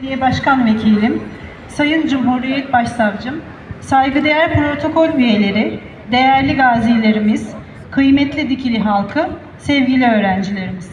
Belediye Başkan Vekilim, Sayın Cumhuriyet Başsavcım, saygıdeğer protokol üyeleri, değerli gazilerimiz, kıymetli Dikili halkı, sevgili öğrencilerimiz.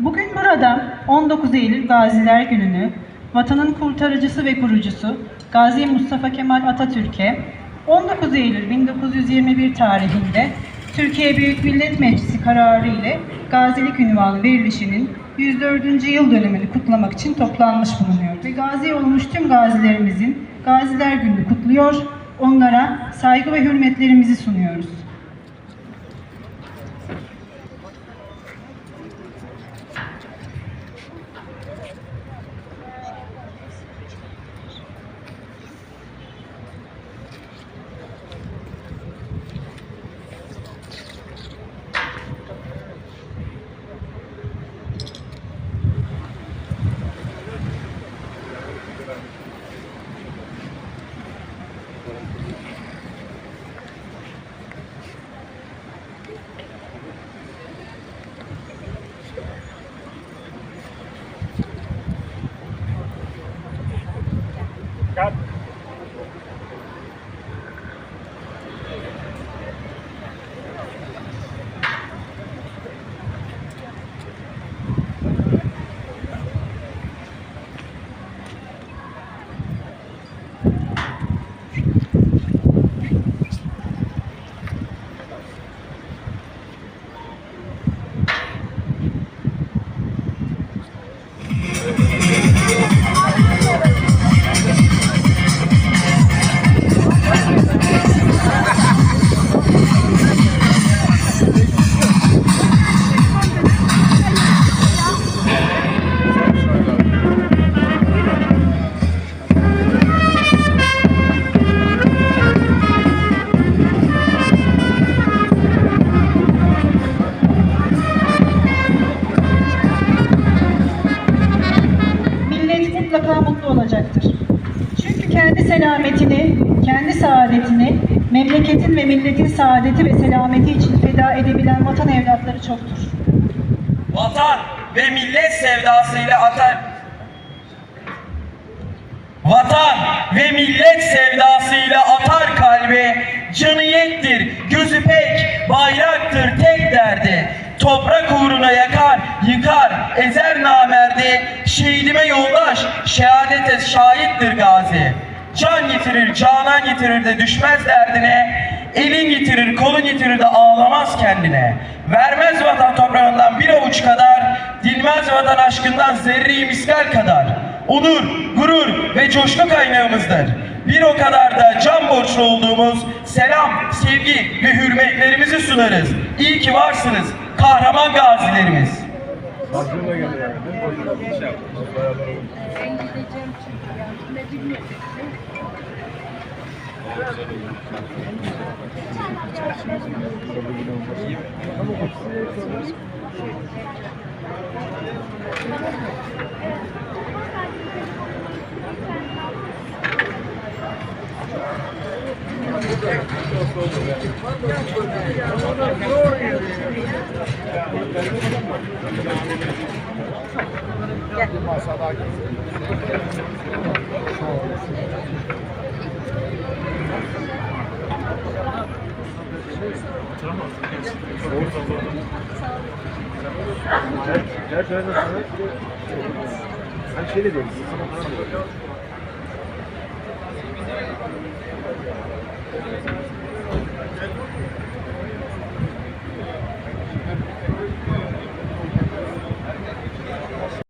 Bugün burada 19 Eylül Gaziler Günü'nü vatanın kurtarıcısı ve kurucusu Gazi Mustafa Kemal Atatürk'e 19 Eylül 1921 tarihinde Türkiye Büyük Millet Meclisi kararı ile gazilik ünvanı verilişinin 104. yıl dönümünü kutlamak için toplanmış bulunuyor. Ve gazi olmuş tüm gazilerimizin Gaziler Günü'nü kutluyor, onlara saygı ve hürmetlerimizi sunuyoruz. Millet mutlaka mutlu olacaktır. Çünkü kendi selametini, kendi saadetini, memleketin ve milletin saadeti ve selameti için feda edebilen vatan evlatları çoktur. Vatan ve millet sevdasıyla atar. Vatan ve millet sevdasıyla atar kalbe, canı yektir, gözü pek, bayraktır tek derdi. Toprak uğruna yakar, yıkar, ezer namerdi, şehidime yoldaş, şehadete şahittir gazi. Can yitirir, canan yitirir de düşmez derdine, elin yitirir, kolun yitirir de ağlamaz kendine. Vermez vatan toprağından bir avuç kadar, dilmez vatan aşkından zerre miskal kadar. Onur, gurur ve coşku kaynağımızdır. Bir o kadar da can borçlu olduğumuz selam, sevgi ve hürmetlerimizi sunarız. İyi ki varsınız kahraman gazilerimiz. Gel. Şöyle nasıl? Hani Thank